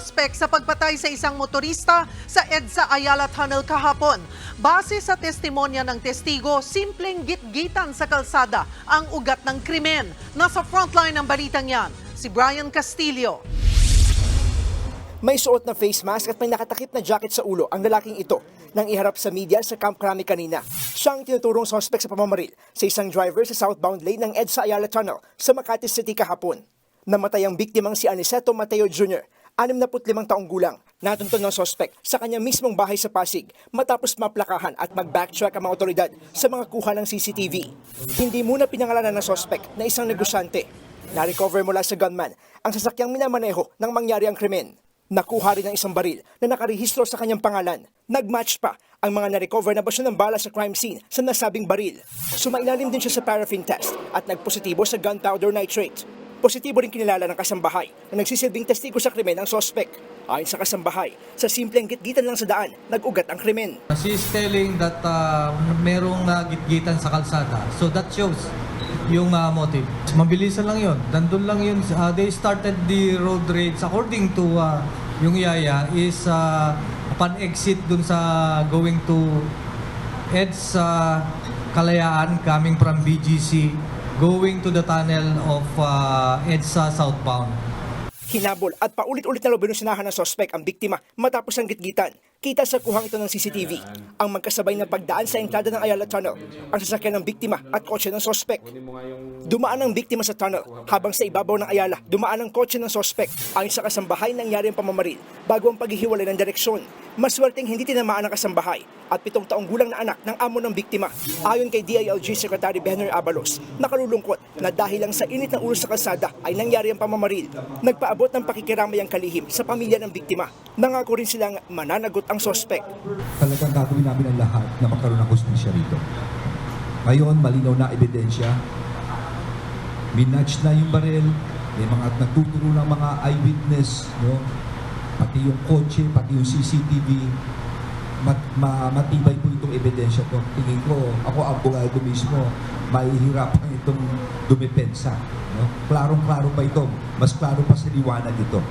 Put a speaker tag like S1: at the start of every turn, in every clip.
S1: suspect sa pagpatay sa isang motorista sa EDSA Ayala Tunnel kahapon. Base sa testimonya ng testigo, simpleng gitgitan sa kalsada ang ugat ng krimen. Nasa frontline ng balitang yan, si Brian Castillo.
S2: May suot na face mask at may nakatakip na jacket sa ulo ang lalaking ito nang iharap sa media sa Camp Crami kanina. Siya ang tinuturong suspect sa pamamaril sa isang driver sa southbound lane ng EDSA Ayala Tunnel sa Makati City kahapon. Namatay ang biktimang si Aniceto Mateo Jr., 65 taong gulang. Natuntun ng suspect sa kanya mismong bahay sa Pasig matapos maplakahan at mag-backtrack ang mga otoridad sa mga kuha ng CCTV. Hindi muna pinangalanan ng suspect na isang negosyante. Na-recover mula sa gunman ang sasakyang minamaneho nang mangyari ang krimen. Nakuha rin ang isang baril na nakarehistro sa kanyang pangalan. Nagmatch pa ang mga na-recover na basyo ng bala sa crime scene sa nasabing baril. Sumailalim din siya sa paraffin test at nagpositibo sa gunpowder nitrate. Positibo rin kinilala ng kasambahay na nagsisilbing testigo sa krimen ang sospek. Ayon sa kasambahay, sa simpleng gitgitan lang sa daan, nag-ugat ang krimen.
S3: She's telling that uh, merong uh, gitgitan sa kalsada. So that shows yung uh, motive. Mabilisan lang yun. Nandun lang yun. Uh, they started the road rage according to uh, yung yaya is uh, upon exit dun sa going to EDS uh, Kalayaan coming from BGC going to the tunnel of uh, EDSA southbound.
S2: Hinabol at paulit-ulit na binusinahan ng sospek ang biktima matapos ang gitgitan. Kita sa kuhang ito ng CCTV ang magkasabay na pagdaan sa entrada ng Ayala Tunnel, ang sasakyan ng biktima at kotse ng sospek. Dumaan ang biktima sa tunnel habang sa ibabaw ng Ayala dumaan ang kotse ng sospek. Ayon sa kasambahay nangyari ang pamamaril bago ang paghihiwalay ng direksyon. Maswerteng hindi tinamaan ang kasambahay at pitong taong gulang na anak ng amo ng biktima. Ayon kay DILG Secretary Benner Abalos, nakalulungkot na dahil lang sa init ng ulo sa kalsada ay nangyari ang pamamaril. Nagpaabot ng pakikiramay ang kalihim sa pamilya ng biktima. Nangako rin silang mananagot ang sospek.
S4: talagang gagawin namin ang lahat na magkaroon ng hustisya rito. Ngayon, malinaw na ebidensya. Minatch na yung baril. May mga nagtuturo ng mga eyewitness. No? Pati yung kotse, pati yung CCTV. Mat, ma, matibay po itong ebidensya to. Tingin ko, ako abogado mismo, mahihirapan itong dumepensa. No? Klarong-klaro pa ito. Mas klaro pa sa liwanag ito.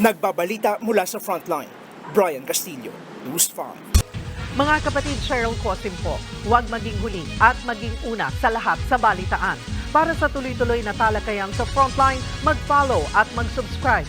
S2: Nagbabalita mula sa frontline. Brian Castillo, News 5.
S1: Mga kapatid Cheryl Cosim po, huwag maging huli at maging una sa lahat sa balitaan. Para sa tuloy-tuloy na talakayan sa Frontline, mag-follow at mag-subscribe